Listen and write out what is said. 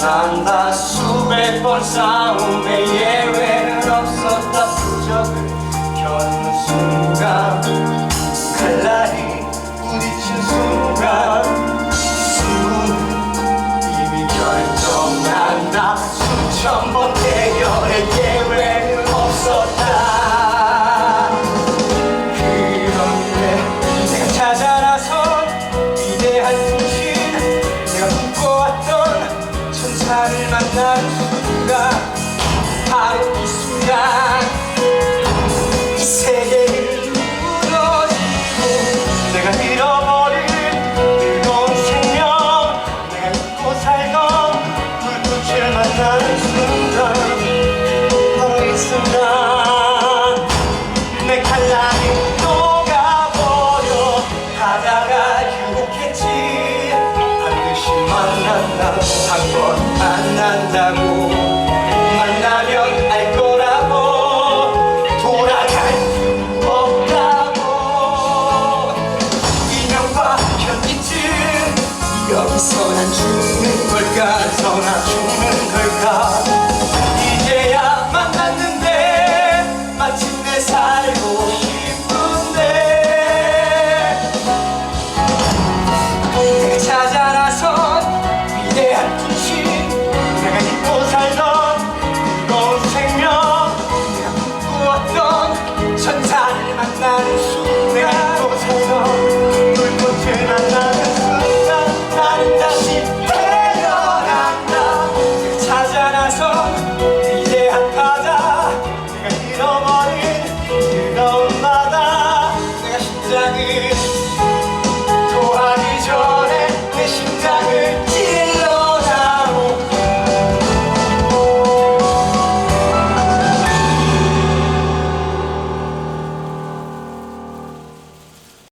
난다. 수백 번 싸움에 예외는 없었다 부적을 켜는 순간 만나는 순간 바로 이 순간 이 세계를 무너지고 내가 잃어버린 뜨거운 생명 내가 잊고 살던 불꽃을 만나는 순간 바로 이 순간 만난다. 한 번 만난다고. 만나면 알 거라고. 돌아갈 수 없다고. 인형과 현기증. 여기서 난 죽는 걸까? 서나 죽는 걸까? 이제야 만났는데 마침내 살고 싶은데. 내가 찾아 not